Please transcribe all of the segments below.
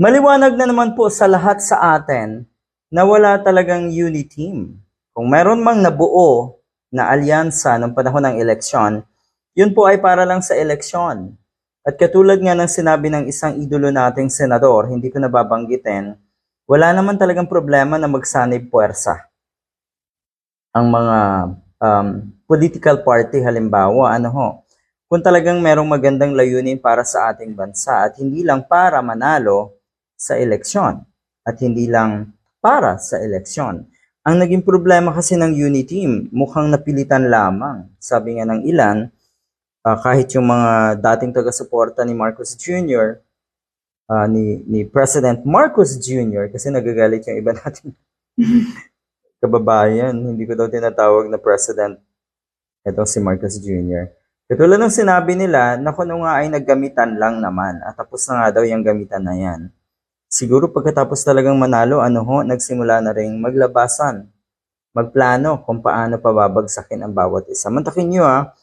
Maliwanag na naman po sa lahat sa atin na wala talagang unity team. Kung meron mang nabuo na alyansa ng panahon ng eleksyon, yun po ay para lang sa eleksyon. At katulad nga ng sinabi ng isang idolo nating senador, hindi ko nababanggitin, wala naman talagang problema na magsanib puwersa. Ang mga um, political party halimbawa, ano ho, kung talagang merong magandang layunin para sa ating bansa at hindi lang para manalo sa eleksyon at hindi lang para sa eleksyon. Ang naging problema kasi ng unity team, mukhang napilitan lamang. Sabi nga ng ilan, ah, kahit yung mga dating taga-suporta ni Marcos Jr., ah, ni, ni President Marcos Jr., kasi nagagalit yung iba natin kababayan, hindi ko daw tinatawag na President itong si Marcos Jr. Katulad ng sinabi nila, na kuno nga ay naggamitan lang naman at tapos na nga daw yung gamitan na yan. Siguro pagkatapos talagang manalo, ano ho, nagsimula na rin maglabasan, magplano kung paano pababagsakin ang bawat isa. Mantakin nyo ha,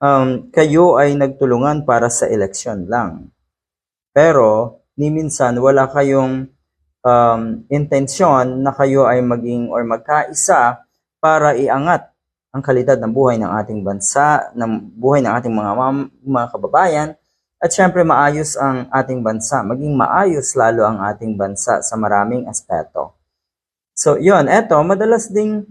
um, kayo ay nagtulungan para sa eleksyon lang. Pero, ni minsan, wala kayong um, intensyon na kayo ay maging or magkaisa para iangat ang kalidad ng buhay ng ating bansa, ng buhay ng ating mga, mga kababayan, at syempre maayos ang ating bansa, maging maayos lalo ang ating bansa sa maraming aspeto. So, yun, eto, madalas ding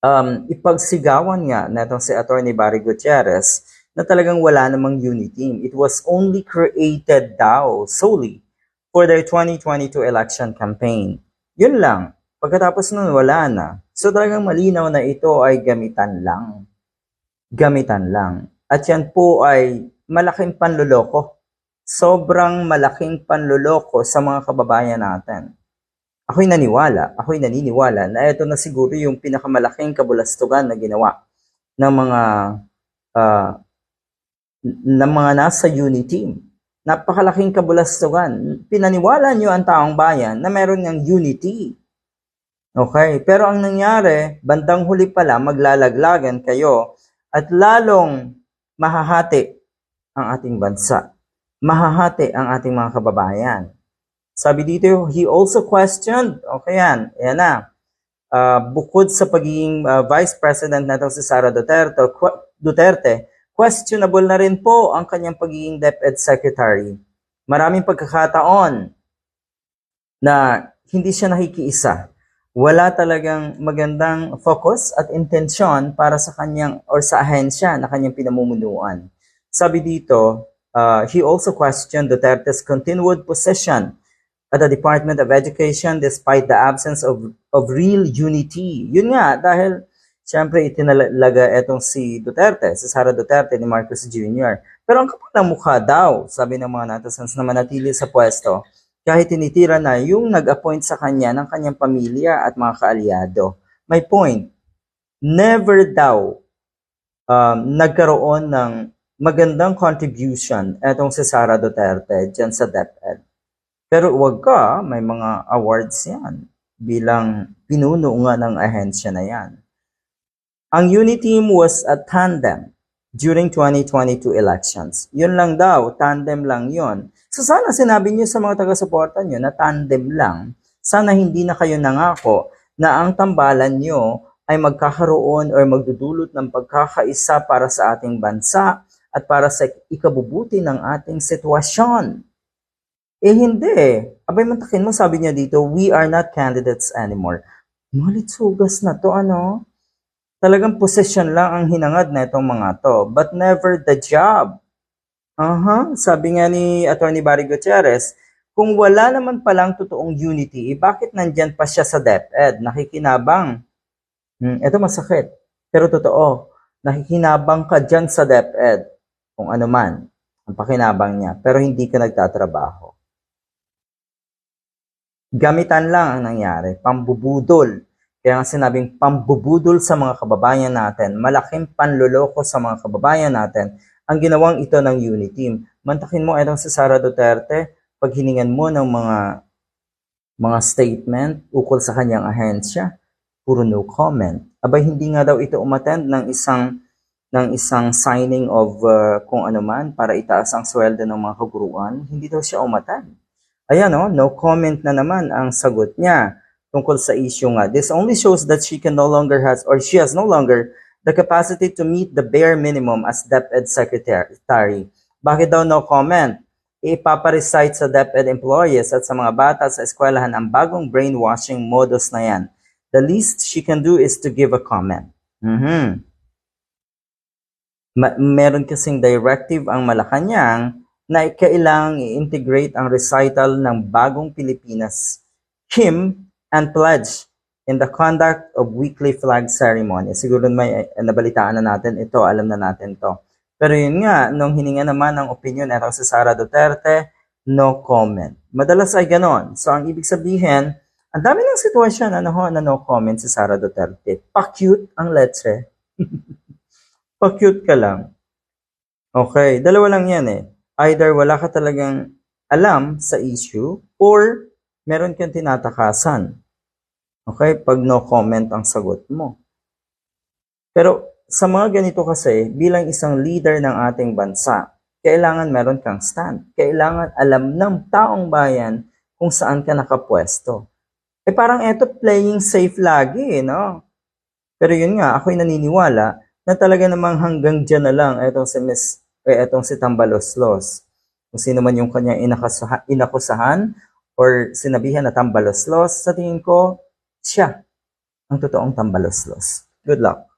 um, ipagsigawan nga netong si Attorney Barry Gutierrez na talagang wala namang unity. It was only created daw solely for their 2022 election campaign. Yun lang. Pagkatapos nun, wala na. So talagang malinaw na ito ay gamitan lang. Gamitan lang. At yan po ay malaking panluloko. Sobrang malaking panluloko sa mga kababayan natin. Ako'y naniwala, ako'y naniniwala na ito na siguro yung pinakamalaking kabulastugan na ginawa ng mga ah, ng mga nasa unity team. Napakalaking kabulastugan. Pinaniwala niyo ang taong bayan na meron ng unity. Okay, pero ang nangyari, bandang huli pala maglalaglagan kayo at lalong mahahati ang ating bansa. Mahahati ang ating mga kababayan. Sabi dito, he also questioned, okay yan, yan na. Ah, bukod sa pagiging ah, Vice President na si Sara Duterte, que- Duterte, questionable na rin po ang kanyang pagiging DepEd Secretary. Maraming pagkakataon na hindi siya nakikiisa. Wala talagang magandang focus at intensyon para sa kanyang or sa ahensya na kanyang pinamumunuan. Sabi dito, uh, he also questioned Duterte's continued position at the Department of Education despite the absence of, of real unity. Yun nga, dahil siyempre itinalaga etong si Duterte, si Sara Duterte ni Marcos Jr. Pero ang kapal ng mukha daw, sabi ng mga netizens na manatili sa pwesto, kahit tinitira na yung nag-appoint sa kanya ng kanyang pamilya at mga kaalyado. May point, never daw um, nagkaroon ng magandang contribution etong si Sara Duterte dyan sa DepEd. Pero wag ka, may mga awards yan bilang pinuno nga ng ahensya na yan. Ang unity team was a tandem during 2022 elections. Yun lang daw, tandem lang yun. So sana sinabi niyo sa mga taga-suporta niyo na tandem lang. Sana hindi na kayo nangako na ang tambalan niyo ay magkakaroon or magdudulot ng pagkakaisa para sa ating bansa at para sa ikabubuti ng ating sitwasyon. Eh hindi. Abay mantakin mo, sabi niya dito, we are not candidates anymore. Malitsugas na to, ano? Talagang possession lang ang hinangad na itong mga to, but never the job. Aha, sabi nga ni Attorney Barry Gutierrez, kung wala naman palang totoong unity, eh, bakit nandyan pa siya sa DepEd? Nakikinabang. Hmm, ito masakit. Pero totoo, nakikinabang ka dyan sa DepEd. Kung ano man, ang pakinabang niya. Pero hindi ka nagtatrabaho. Gamitan lang ang nangyari. Pambubudol. Kaya nga sinabing pambubudol sa mga kababayan natin, malaking panloloko sa mga kababayan natin, ang ginawang ito ng unity team. Mantakin mo itong si Sara Duterte, pag hiningan mo ng mga mga statement ukol sa kanyang ahensya, puro no comment. Abay hindi nga daw ito umattend ng isang ng isang signing of uh, kung ano man para itaas ang sweldo ng mga kaguruan, hindi daw siya umattend. Ayan oh, no comment na naman ang sagot niya tungkol sa issue nga. This only shows that she can no longer has or she has no longer the capacity to meet the bare minimum as DepEd Secretary. Bakit daw no comment? Ipaparecite sa DepEd employees at sa mga bata sa eskwelahan ang bagong brainwashing modus na yan. The least she can do is to give a comment. Mhm. Ma- meron kasing directive ang Malacanang na kailangang i-integrate ang recital ng bagong Pilipinas hymn and pledge in the conduct of weekly flag ceremony. Siguro may eh, nabalitaan na natin ito, alam na natin to. Pero yun nga, nung hininga naman ng opinion etong si Sara Duterte, no comment. Madalas ay ganon. So ang ibig sabihin, ang dami ng sitwasyon ano ho, na no comment si Sara Duterte. Pa-cute ang letre. Pa-cute ka lang. Okay, dalawa lang yan eh. Either wala ka talagang alam sa issue or meron kang tinatakasan. Okay, pag no comment ang sagot mo. Pero sa mga ganito kasi, bilang isang leader ng ating bansa, kailangan meron kang stand. Kailangan alam ng taong bayan kung saan ka nakapwesto. Eh parang eto playing safe lagi, no? Pero yun nga, ako'y naniniwala na talaga namang hanggang dyan na lang etong si Miss, eh, etong si Tambaloslos. Kung sino man yung kanyang inakasaha, inakusahan or sinabihan na Tambaloslos, sa tingin ko, siya ang totoong Tambaloslos. Good luck.